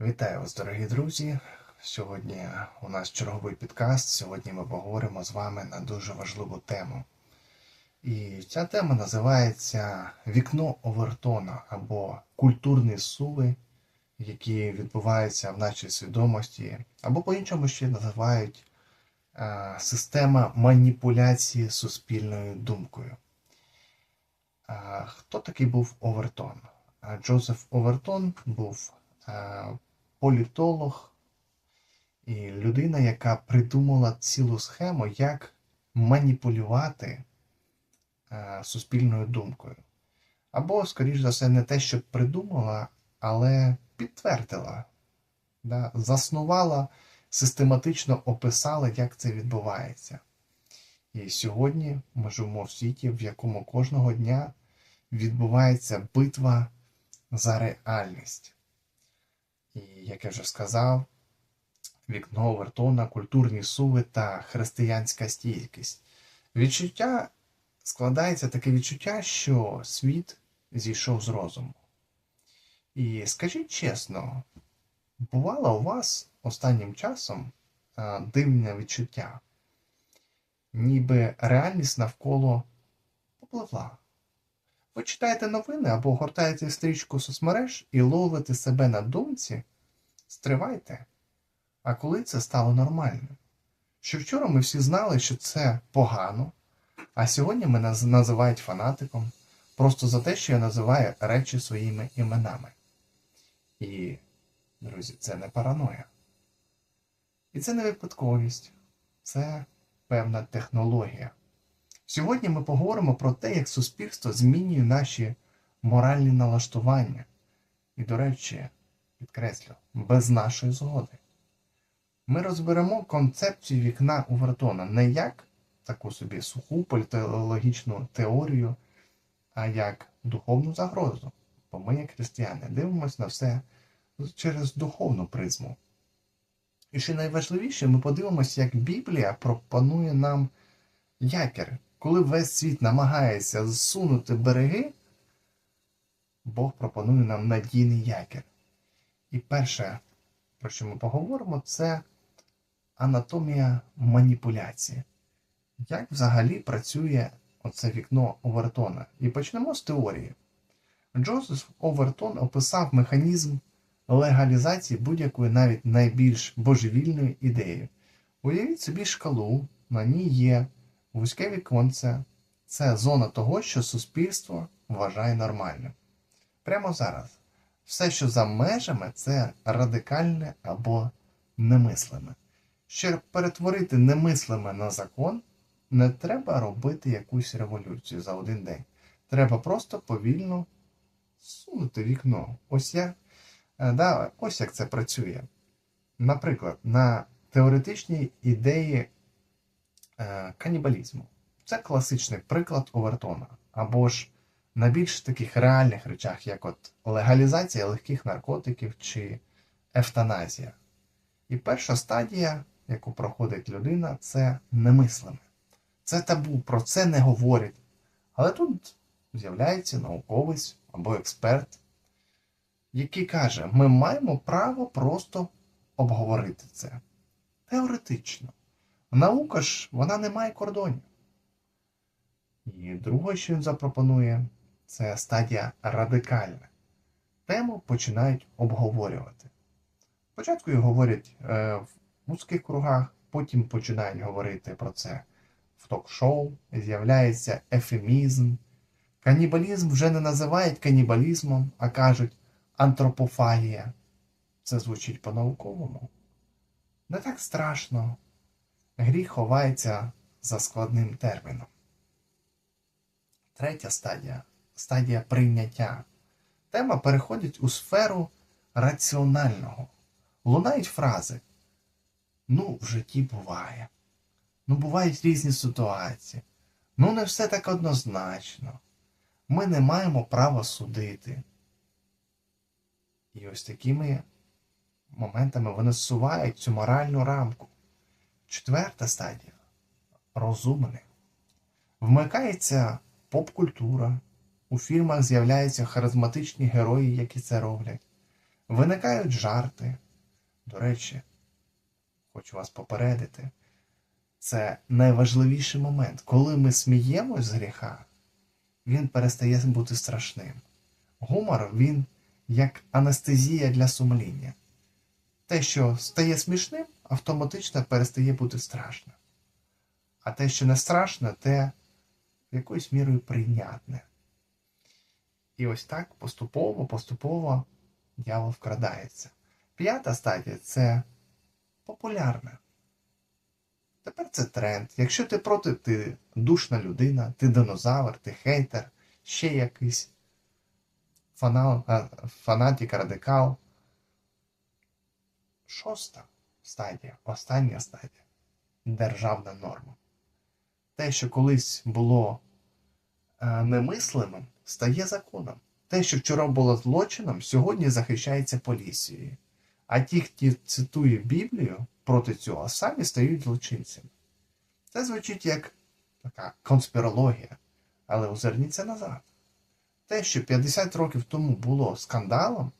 Вітаю вас, дорогі друзі. Сьогодні у нас черговий підкаст. Сьогодні ми поговоримо з вами на дуже важливу тему. І ця тема називається Вікно Овертона або культурні суви, які відбуваються в нашій свідомості, або по-іншому ще називають е, система маніпуляції суспільною думкою. Е, Хто такий був Овертон? Е, Джозеф Овертон був політолог і людина, яка придумала цілу схему, як маніпулювати е, суспільною думкою. Або, скоріш за все, не те, що придумала, але підтвердила, да? заснувала, систематично описала, як це відбувається. І сьогодні ми живемо в світі, в якому кожного дня відбувається битва за реальність. І, як я вже сказав, вікно Овертона, культурні суви та християнська стійкість. Відчуття складається таке відчуття, що світ зійшов з розуму. І скажіть чесно, бувало у вас останнім часом дивне відчуття, ніби реальність навколо попливла. Ви читаєте новини або гортаєте стрічку соцмереж і ловите себе на думці, стривайте. А коли це стало нормальним? Що вчора ми всі знали, що це погано, а сьогодні мене називають фанатиком просто за те, що я називаю речі своїми іменами. І, друзі, це не параноя. І це не випадковість, це певна технологія. Сьогодні ми поговоримо про те, як суспільство змінює наші моральні налаштування. І, до речі, підкреслю, без нашої згоди. Ми розберемо концепцію вікна Увертона не як таку собі суху політологічну теорію, а як духовну загрозу. Бо ми, як християни, дивимося на все через духовну призму. І що найважливіше, ми подивимося, як Біблія пропонує нам якір. Коли весь світ намагається зсунути береги, Бог пропонує нам надійний якір. І перше, про що ми поговоримо, це анатомія маніпуляції. Як взагалі працює оце вікно Овертона? І почнемо з теорії. Джозеф Овертон описав механізм легалізації будь-якої навіть найбільш божевільної ідеї. Уявіть собі шкалу, на ній є вузьке віконце це зона того, що суспільство вважає нормальним. Прямо зараз. Все, що за межами, це радикальне або немислиме. Щоб перетворити немислиме на закон, не треба робити якусь революцію за один день. Треба просто повільно сунути вікно. Ось як, е, да, ось як це працює. Наприклад, на теоретичній ідеї канібалізму. Це класичний приклад Овертона. Або ж на більш таких реальних речах, як от легалізація легких наркотиків чи евтаназія. І перша стадія, яку проходить людина, це немислиме. Це табу, про це не говорять. Але тут з'являється науковець або експерт, який каже, ми маємо право просто обговорити це. Теоретично. Наука ж вона не має кордонів. І друге, що він запропонує, це стадія радикальна. Тему починають обговорювати. Спочатку їх говорять е, в вузьких кругах, потім починають говорити про це в ток-шоу, з'являється ефемізм. Канібалізм вже не називають канібалізмом, а кажуть антропофагія. Це звучить по-науковому. Не так страшно. Гріх ховається за складним терміном. Третя стадія стадія прийняття. Тема переходить у сферу раціонального. Лунають фрази. Ну, в житті буває. Ну, бувають різні ситуації. Ну, не все так однозначно. Ми не маємо права судити. І ось такими моментами вони зсувають цю моральну рамку. Четверта стадія розумне. Вмикається поп-культура. У фільмах з'являються харизматичні герої, які це роблять. Виникають жарти. До речі, хочу вас попередити. Це найважливіший момент. Коли ми сміємось з гріха, він перестає бути страшним. Гумор він як анестезія для сумління. Те, що стає смішним, автоматично перестає бути страшним. А те, що не страшне, те якоюсь мірою прийнятне. І ось так поступово, поступово дьявол вкрадається. П'ята стадія це популярна. Тепер це тренд. Якщо ти проти, ти душна людина, ти динозавр, ти хейтер, ще якийсь фанатик, радикал. Шоста стадія, остання стадія державна норма. Те, що колись було е, немислимим, стає законом. Те, що вчора було злочином, сьогодні захищається поліцією. А ті, хто цитує Біблію проти цього, самі стають злочинцями. Це звучить як така конспірологія, але озирніться назад. Те, що 50 років тому було скандалом,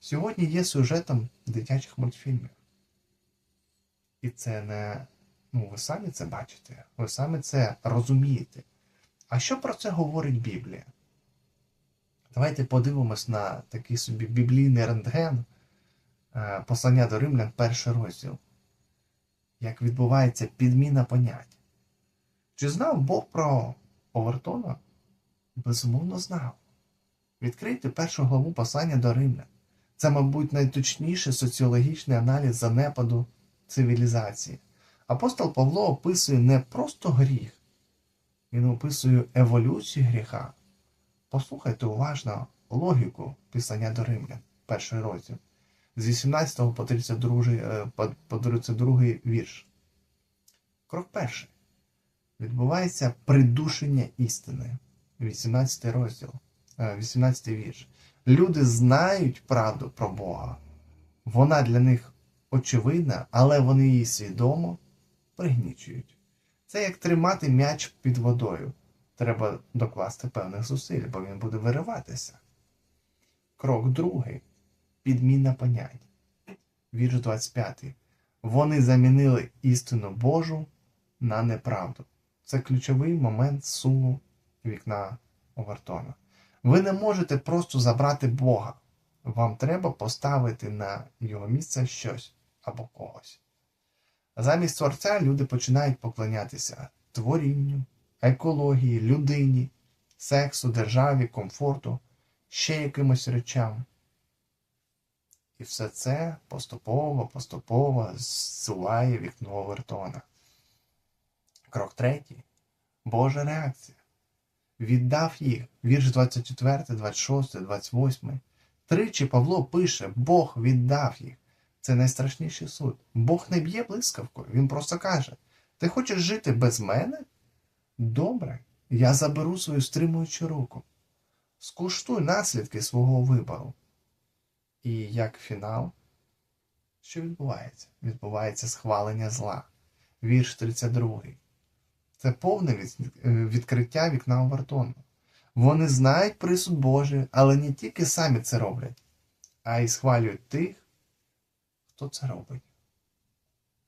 сьогодні є сюжетом дитячих мультфільмів. І це не. Ну, ви самі це бачите, ви самі це розумієте. А що про це говорить Біблія? Давайте подивимось на такий собі біблійний рентген е, послання до римлян, перший розділ. Як відбувається підміна понять. Чи знав Бог про Овертона? Безумовно знав. Відкрийте першу главу послання до римлян. Це, мабуть, найточніший соціологічний аналіз занепаду цивілізації. Апостол Павло описує не просто гріх, він описує еволюцію гріха. Послухайте уважно логіку писання до римлян, перший розділ, з 18 по 32, е, по- по 32 вірш. Крок перший. Відбувається придушення істини. 18 розділ, е, 18 вірш. Люди знають правду про Бога. Вона для них очевидна, але вони її свідомо пригнічують. Це як тримати м'яч під водою. Треба докласти певних зусиль, бо він буде вириватися. Крок другий. Підміна понять. Вірш 25. Вони замінили істину Божу на неправду. Це ключовий момент суму вікна Овертона. Ви не можете просто забрати Бога. Вам треба поставити на його місце щось або когось. Замість творця люди починають поклонятися творінню, екології, людині, сексу, державі, комфорту, ще якимось речам. І все це поступово, поступово зсуває вікно Овертона. Крок третій. Божа реакція. Віддав їх. Вірш 24, 26, 28. Тричі Павло пише: Бог віддав їх. Це найстрашніший суд. Бог не б'є блискавкою. Він просто каже: Ти хочеш жити без мене? Добре, я заберу свою стримуючу руку. Скуштуй наслідки свого вибору. І як фінал, що відбувається? Відбувається схвалення зла. Вірш 32. Це повне е, відкриття вікна Овертону. Вони знають присуд Божий, але не тільки самі це роблять, а й схвалюють тих, хто це робить.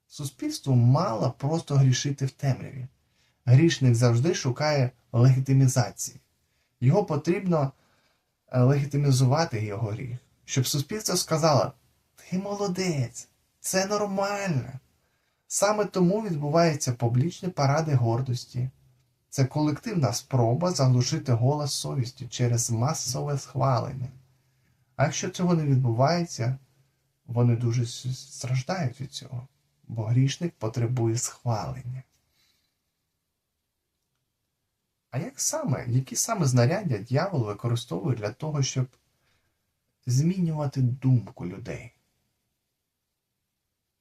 Суспільство мало просто грішити в темряві. Грішник завжди шукає легітимізації. Його потрібно е, легітимізувати його гріх, щоб суспільство сказало: ти молодець, це нормально. Саме тому відбуваються публічні паради гордості. Це колективна спроба заглушити голос совісті через масове схвалення. А якщо цього не відбувається, вони дуже страждають від цього, бо грішник потребує схвалення. А як саме, які саме знаряддя дьявол використовує для того, щоб змінювати думку людей?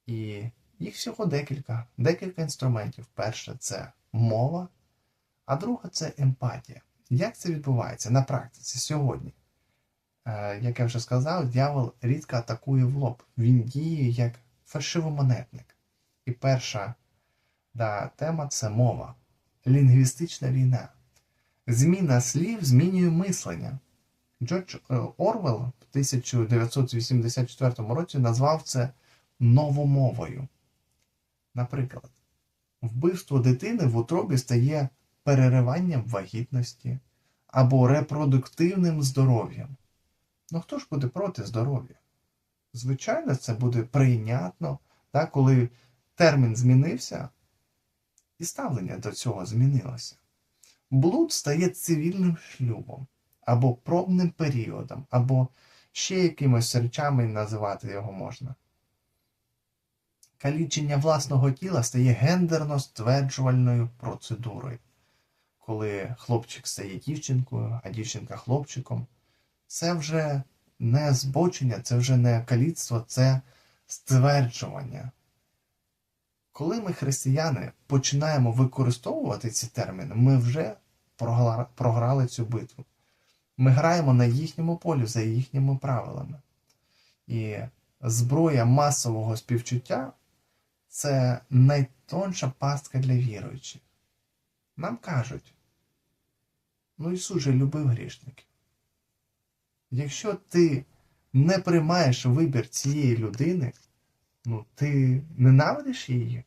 І їх всього декілька, декілька інструментів. Перше це мова, а друге це емпатія. Як це відбувається на практиці сьогодні? Е, як я вже сказав, дьявол рідко атакує в лоб. Він діє як фальшивомонетник. І перша да, тема це мова, лінгвістична війна. Зміна слів змінює мислення. Джордж е, Орвел в 1984 році назвав це новомовою. Наприклад, вбивство дитини в утробі стає перериванням вагітності або репродуктивним здоров'ям. Ну хто ж буде проти здоров'я? Звичайно, це буде прийнятно, так, коли термін змінився, і ставлення до цього змінилося. Блуд стає цивільним шлюбом, або пробним періодом, або ще якимось речами називати його можна. Калічення власного тіла стає гендерно стверджувальною процедурою, коли хлопчик стає дівчинкою, а дівчинка хлопчиком. Це вже не збочення, це вже не каліцтво, це стверджування. Коли ми, християни, починаємо використовувати ці терміни, ми вже програли цю битву. Ми граємо на їхньому полі за їхніми правилами. І зброя масового співчуття це найтонша пастка для віруючих. Нам кажуть, ну Ісус же любив грішників. Якщо ти не приймаєш вибір цієї людини, ну ти ненавидиш її.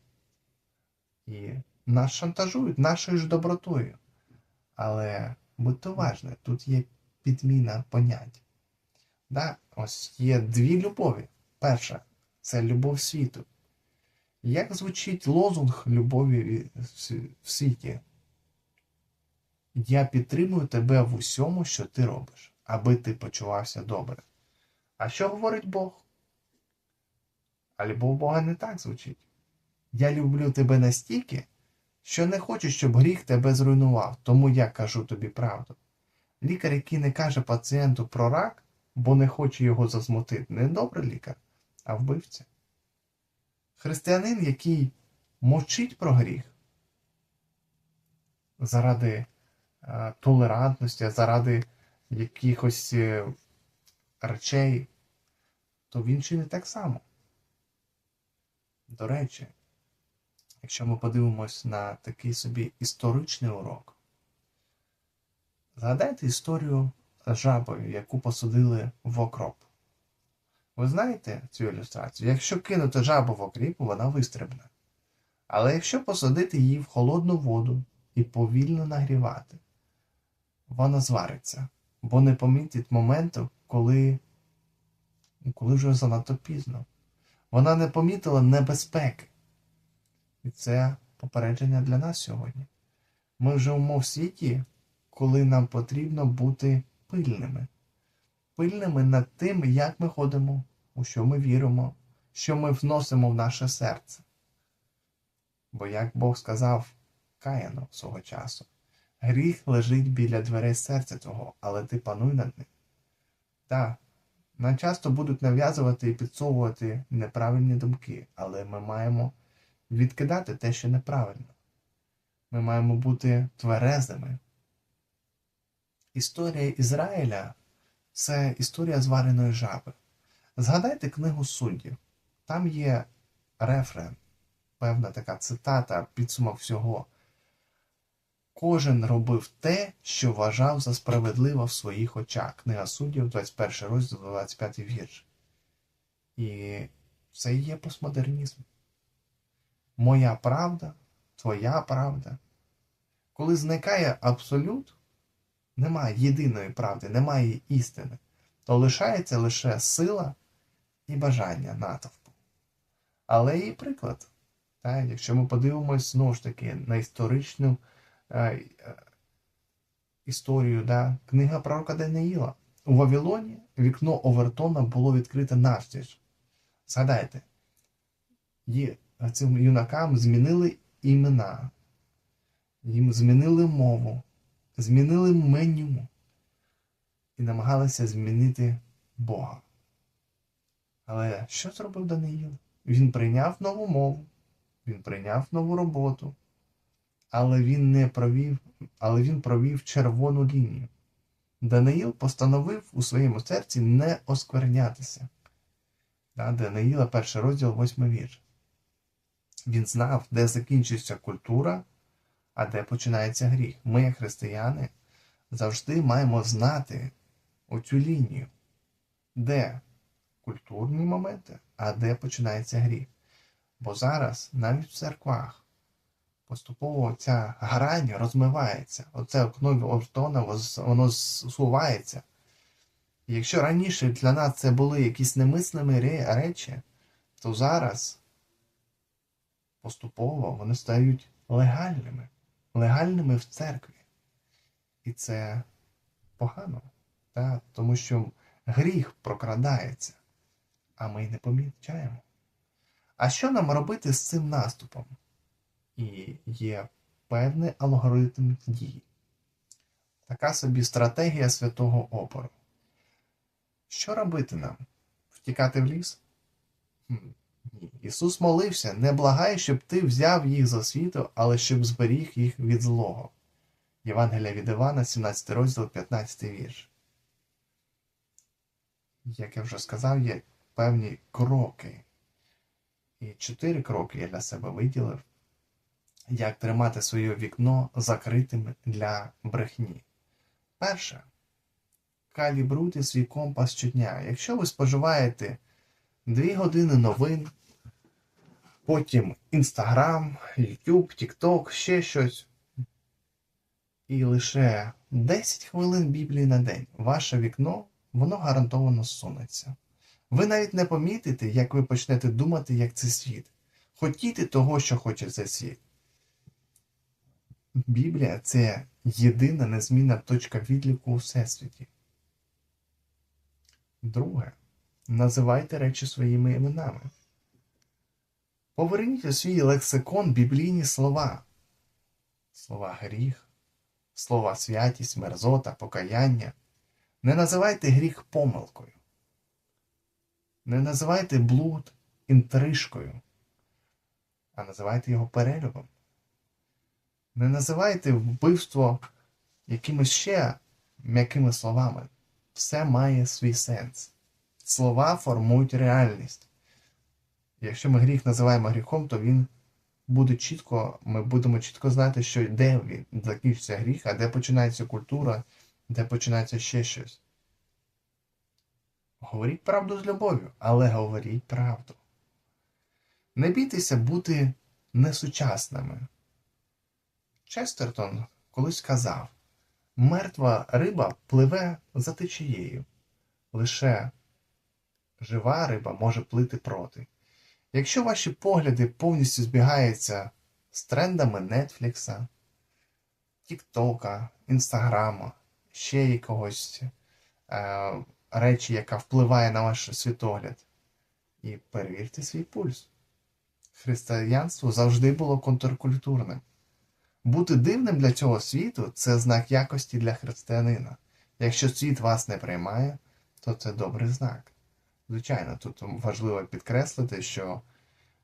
І нас шантажують нашою ж добротою. Але будьте уважні, тут є підміна понять. Да? Ось є дві любові. Перша це любов світу. Як звучить лозунг любові в світі? Я підтримую тебе в усьому, що ти робиш, аби ти почувався добре. А що говорить Бог? А любов Бога не так звучить. Я люблю тебе настільки, що не хочу, щоб гріх тебе зруйнував, тому я кажу тобі правду. Лікар, який не каже пацієнту про рак, бо не хоче його засмутити, не добрий лікар, а вбивця. Християнин, який мовчить про гріх заради е, толерантності, заради якихось е, речей, то він чинить так само. До речі, якщо ми подивимось на такий собі історичний урок, згадайте історію жабою, яку посадили в окроп. Ви знаєте цю ілюстрацію? Якщо кинути жабу в окріп, вона вистрибне. Але якщо посадити її в холодну воду і повільно нагрівати, вона звариться, бо не помітить моменту, коли, коли вже занадто пізно. Вона не помітила небезпеки. І це попередження для нас сьогодні. Ми живемо в світі, коли нам потрібно бути пильними. Пильними над тим, як ми ходимо, у що ми віримо, що ми вносимо в наше серце. Бо, як Бог сказав Каяну свого часу, гріх лежить біля дверей серця твого, але ти пануй над ним. Так, нам часто будуть нав'язувати і підсовувати неправильні думки, але ми маємо відкидати те, що неправильно. Ми маємо бути тверезими. Історія Ізраїля це історія звареної жаби. Згадайте книгу суддів. Там є рефрен, певна така цитата, підсумок всього. Кожен робив те, що вважав за справедливо в своїх очах. Книга суддів, 21 розділ, 25 вірш. І це і є постмодернізм. Моя правда, твоя правда. Коли зникає абсолют, немає єдиної правди, немає істини, то лишається лише сила і бажання натовпу. Але і приклад. Так, якщо ми подивимось знову ж таки на історичну історію, да, книга пророка Даниїла. У Вавилоні вікно Овертона було відкрите навстіж. Згадайте, є, цим юнакам змінили імена, їм змінили мову, змінили меню і намагалися змінити Бога. Але що зробив Даниїл? Він прийняв нову мову, він прийняв нову роботу, але він не провів, але він провів червону лінію. Даниїл постановив у своєму серці не осквернятися. Да, Даниїла, перший розділ, восьмий вірш. Він знав, де закінчується культура, а де починається гріх. Ми, християни, завжди маємо знати, оцю лінію, де культурні моменти, а де починається гріх. Бо зараз навіть в церквах поступово ця грань розмивається. Оце окно Ортона воно зсувається. І якщо раніше для нас це були якісь немислимі речі, то зараз поступово вони стають легальними, легальними в церкві. І це погано, та? тому що гріх прокрадається, а ми й не помічаємо. А що нам робити з цим наступом? І є певний алгоритм дій. Така собі стратегія святого опору. Що робити нам? Втікати в ліс? Хм, Ні. Ісус молився, не благай, щоб ти взяв їх з освіту, але щоб зберіг їх від злого. Євангелія від Івана, 17 розділ, 15 вірш. Як я вже сказав, є певні кроки. І чотири кроки я для себе виділив, як тримати своє вікно закритим для брехні. Перше. Калібруйте свій компас щодня. Якщо ви споживаєте 2 години новин, потім Instagram, YouTube, TikTok, ще щось, і лише 10 хвилин Біблії на день, ваше вікно, воно гарантовано зсунеться. Ви навіть не помітите, як ви почнете думати, як це світ. Хотіти того, що хоче цей світ. Біблія це єдина незмінна точка відліку у Всесвіті. Друге. Називайте речі своїми іменами. Поверніть у свій лексикон біблійні слова. Слова гріх, слова святість, мерзота, покаяння. Не називайте гріх помилкою. Не називайте блуд інтрижкою, а називайте його перелюбом. Не називайте вбивство якимись ще м'якими словами. Все має свій сенс. Слова формують реальність. Якщо ми гріх називаємо гріхом, то він буде чітко, ми будемо чітко знати, що де він закінчиться гріх, а де починається культура, де починається ще щось. Говоріть правду з любов'ю, але говоріть правду. Не бійтеся бути несучасними. Честертон колись казав: мертва риба пливе за течією. Лише жива риба може плити проти. Якщо ваші погляди повністю збігаються з трендами Нетфлікса, Тіктока, Інстаграма, ще якогось е, речі, яка впливає на ваш світогляд, і перевірте свій пульс. Християнство завжди було контркультурним. Бути дивним для цього світу це знак якості для християнина. Якщо світ вас не приймає, то це добрий знак. Звичайно, тут важливо підкреслити, що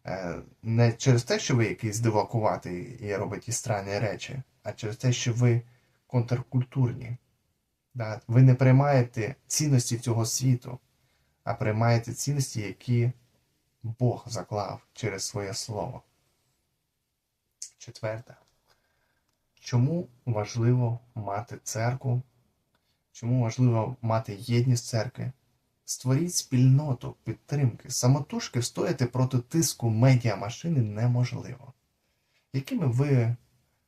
е, не через те, що ви якийсь дивакуватий і робите странні речі, а через те, що ви контркультурні. Ви не приймаєте цінності цього світу, а приймаєте цінності, які Бог заклав через своє слово. Четверте. Чому важливо мати церкву? Чому важливо мати єдність церкви? Створіть спільноту підтримки. Самотужки встояти проти тиску медіамашини неможливо. Якими ви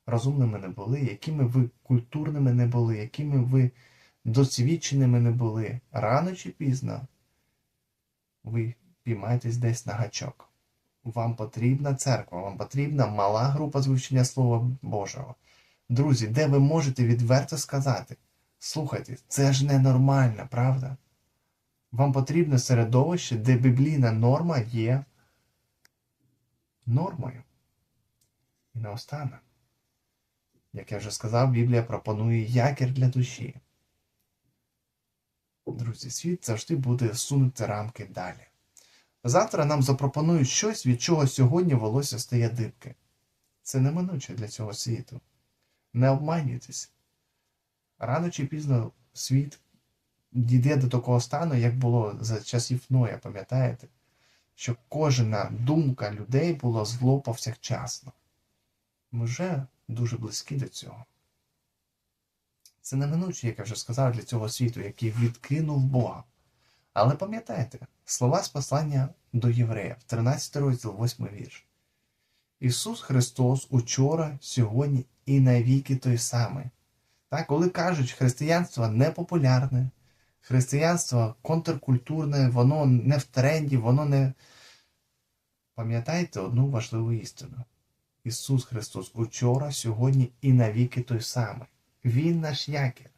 розумними не були, якими ви культурними не були, якими ви досвідченими не були, рано чи пізно ви піймаєтесь десь на гачок. Вам потрібна церква, вам потрібна мала група звучення Слова Божого. Друзі, де ви можете відверто сказати, слухайте, це ж ненормально, правда? Вам потрібне середовище, де біблійна норма є нормою. І наостанок, як я вже сказав, Біблія пропонує якір для душі. Друзі, світ завжди буде сунути рамки далі. Завтра нам запропонують щось, від чого сьогодні волосся стає дибки. Це неминуче для цього світу. Не обманюйтесь. Рано чи пізно світ дійде до такого стану, як було за часів Ноя, пам'ятаєте? Що кожна думка людей була зло повсякчасно. Ми вже дуже близькі до цього. Це неминуче, як я вже сказав, для цього світу, який відкинув Бога. Але пам'ятайте, слова з послання до євреїв, 13 розділ, 8 вірш. Ісус Христос учора, сьогодні і навіки той самий. Так, коли кажуть, християнство непопулярне, християнство контркультурне, воно не в тренді, воно не. Пам'ятайте одну важливу істину. Ісус Христос учора, сьогодні і навіки той самий. Він наш якір.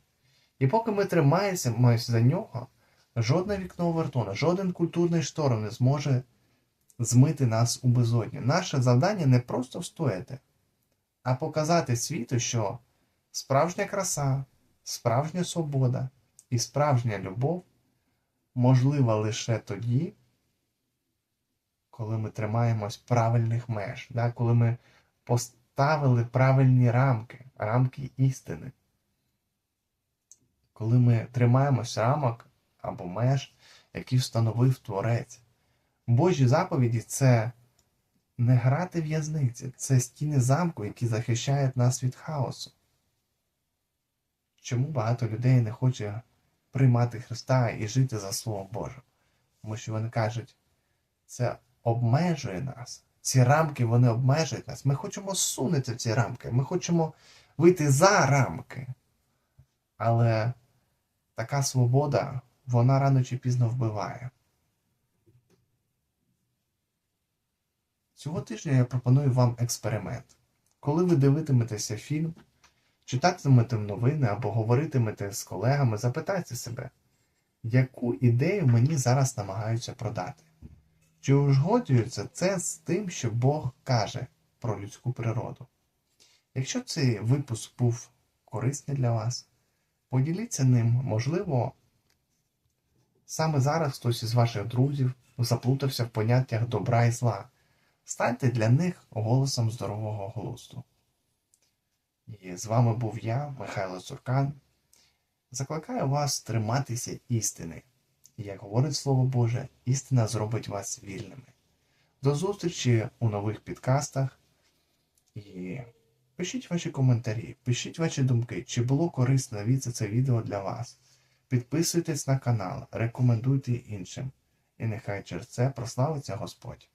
І поки ми тримаємося за нього, жодне вікно овертона, жоден культурний шторм не зможе змити нас у безодню. Наше завдання не просто встояти, а показати світу, що справжня краса, справжня свобода і справжня любов можлива лише тоді, коли ми тримаємось правильних меж, да? коли ми поставили правильні рамки, рамки істини. Коли ми тримаємось рамок або меж, які встановив Творець. Божі заповіді це не грати в'язниці, це стіни замку, які захищають нас від хаосу. Чому багато людей не хоче приймати Христа і жити за Словом Божим? Тому що вони кажуть, це обмежує нас. Ці рамки вони обмежують нас. Ми хочемо сунути в ці рамки, ми хочемо вийти за рамки. Але така свобода, вона рано чи пізно вбиває. Цього тижня я пропоную вам експеримент. Коли ви дивитиметеся фільм, читатимете новини або говоритимете з колегами, запитайте себе, яку ідею мені зараз намагаються продати? Чи узгоджується це з тим, що Бог каже про людську природу? Якщо цей випуск був корисний для вас, поділіться ним, можливо, саме зараз хтось із ваших друзів заплутався в поняттях добра і зла. Станьте для них голосом здорового глузду. І з вами був я, Михайло Цуркан. Закликаю вас триматися істини. І, як говорить Слово Боже, істина зробить вас вільними. До зустрічі у нових підкастах. І пишіть ваші коментарі, пишіть ваші думки, чи було корисно від це відео для вас. Підписуйтесь на канал, рекомендуйте іншим. І нехай через це прославиться Господь.